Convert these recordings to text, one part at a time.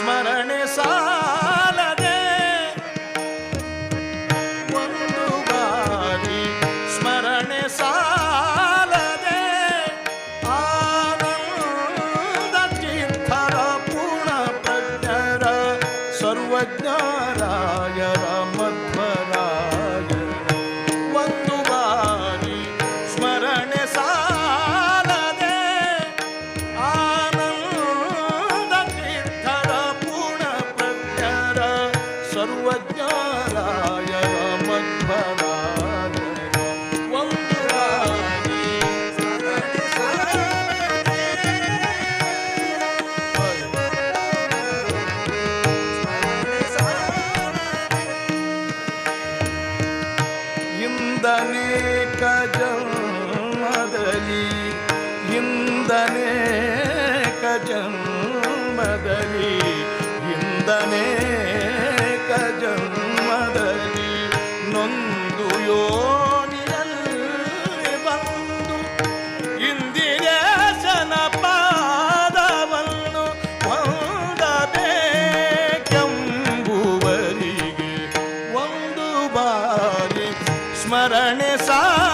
ಸ್ಮರಣೆ ಸಾಲದೆ. ಒಂದು ಬಾರಿ ಸ್ಮರಣೆ ಸಾಲದೆ. ಆನಂದ ತೀರ್ಥರ ಪೂರ್ಣ ಪ್ರಜ್ಞರ ಸರ್ವಜ್ಞ ಸರ್ವಜ್ಞಾನಾಯ ಮನ್ಮನ ಹಿಂದನೇಕ ಜನ್ಮದಲ್ಲಿ ಹಿಂದನೇಕ ಜನ್ಮದಲ್ಲಿ ಹಿಂದನೇ ಸ್ಮರಣೆ ಸಾಲದೆ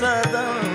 सदा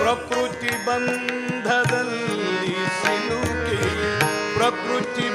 ಪ್ರಕೃತಿ ಬಂಧದಲ್ಲಿ ಸಿಲುಕಿ ಪ್ರಕೃತಿ